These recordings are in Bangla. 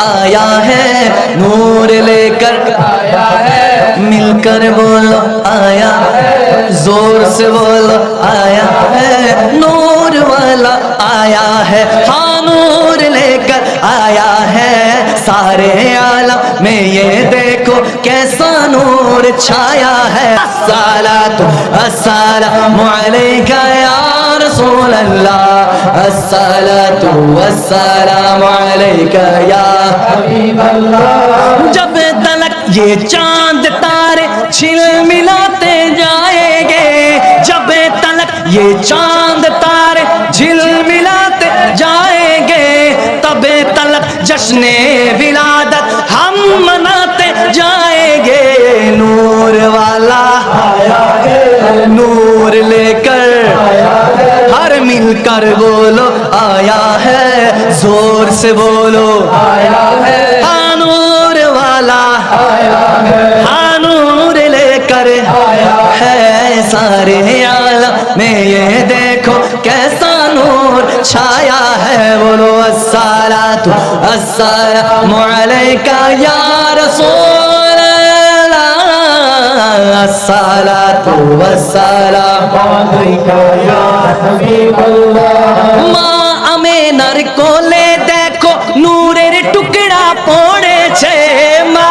آیا ہے، نور لے کر آیا ہے مل کر بولو، آیا ہے، زور سے بولو، آیا ہے، نور والا آیا ہے۔ ہاں نور لے کر آیا ہے۔ سارے عالم میں یہ دیکھو کیسا नूर छाया है अस्सलातु अस्सलामु अलैका या रसूल अल्लाह अस्सलातु वस्सलामु अलैका या हबीब अल्लाह जब तलक ये चांद तारे छिल کر بولو آیا ہے؟ زور سے بولو۔ آیا ہے۔ ہانور والا۔ آیا ہے۔ ہانور لے کر آیا ہے۔ سارے عالم۔ میں یہ دیکھو کیسا نور چھایا ہے۔ بولو السلام السلام علیکہ یا رسول الصلاة والسلام عليك يا حبيب الله মা আমেনার কোলে দেখো, নূরের টুকরা পড়েছে। মা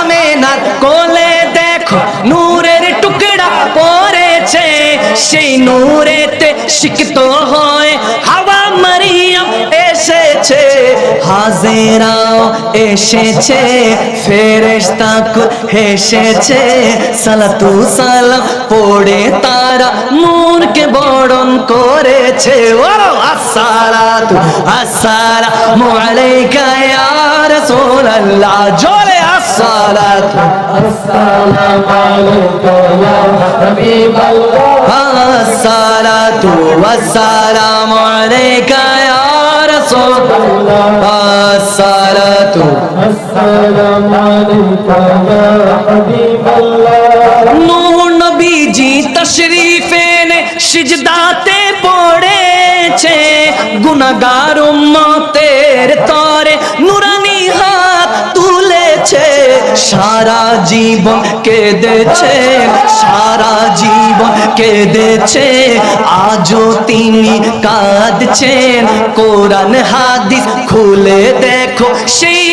আমেনার কোলে দেখো, নূরের টুকড়া পড়েছে। সেই নূরেতে শিক্ষিত হয় হাওয়া মারিয়াম এসেছে। হাজেরাও এসেছে, ফেরেশতা হেসেছে। সালাতু সালাম পড়ে তারা নূরকে বরণ করেছে। ও আসসালাতু আসসালামু আলাইকা ইয়া রাসূলুল্লাহ। জোরে আসসালাতু আসসালামু আলাইকা ইয়া হাবিবাল্লাহ আসসালাতু। আসসালামু আলাইকা ইয়া রাসূলুল্লাহ আসসালাতু السلام عليك يا حبيب الله নূর নবীজি তশরিফে নে সিজদাতে পড়েছে গুনাহগার উম্মতের তরে সারা জীবন কেঁদেছে, সারা জীবন কেঁদেছে। আজও তিনি কাঁদছেন। কোরআন হাদিস খুলে দেখো, সেই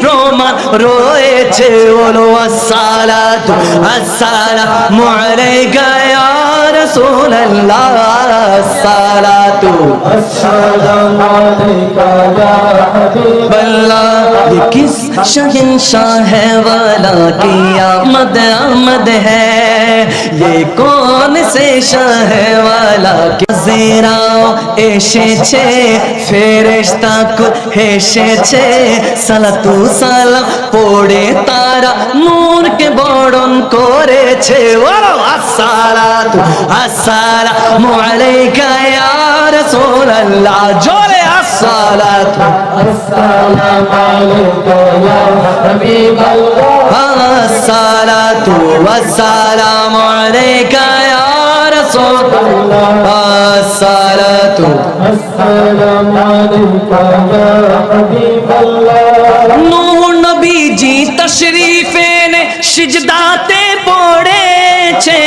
প্রমাণ রয়েছে। বলো, আসসালাতু আসসালামু আলাইকা حبیب یہ کس شہنشاہ ہے والا کی آمد آمد ہے؟ یہ کون سے شاہ ہے والا کی ایشے چھے فرشتہ کو ایشے چھے سلطو سلام پوڑے تارا، نور کے بوڑن کورے چھے ورو السالات السلام علیکہ یا رسول اللہ۔ جو আসসালাতু السلام عليك يا حبيب الله আসসালাতু ওয়াসসালামু আলাইকা ইয়া রাসূলুল্লাহ আসসালাতু السلام عليك يا حبيب الله নূর নবীজি তশরিফে নে সিজদাতে পড়েছে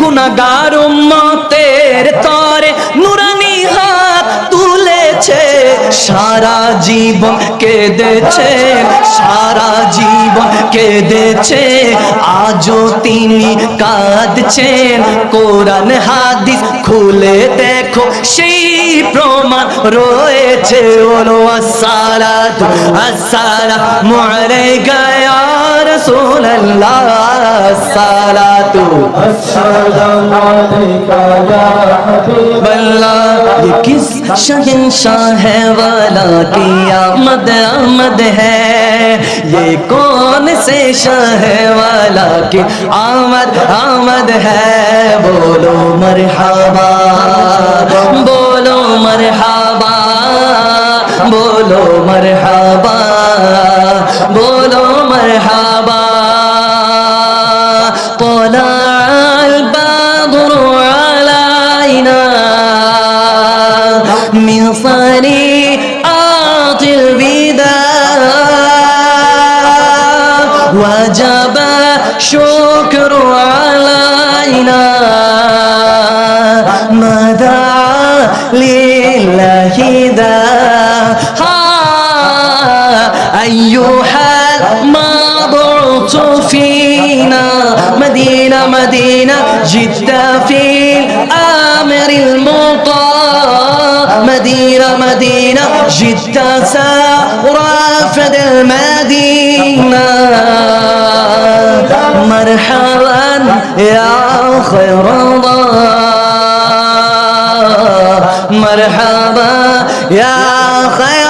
গুনাহগার উম্মতের তরে নুরানি হাত তুলেছে সারা জীবন কেঁদেছে, সারা জীবন কেঁদেছে, আজও তিনি কাঁদছেন। কোরআন হাদিস খুলে দেখো, সেই প্রমাণ রয়েছে। ওলো আসসালাতু আসসালামু আলাইকা ইয়া রাসূলুল্লাহ, আসসালাতু। اللہ یہ کس شہنشاہ ہے والا کی آمد آمد ہے؟ یہ کون سے شاہ والا کی آمد آمد ہے؟ بولو مرحبا بولو مرحبا بولو مرحبا۔ صنيعات البداية وجب الشكر علينا. ما دعا لله ذا أيها المبعوث فينا. مدينة مدينة جدة في الأمر المطاع. مدينة مدينة جدة سرافد المدينة. مرحبا يا خير الله. مرحبا يا خير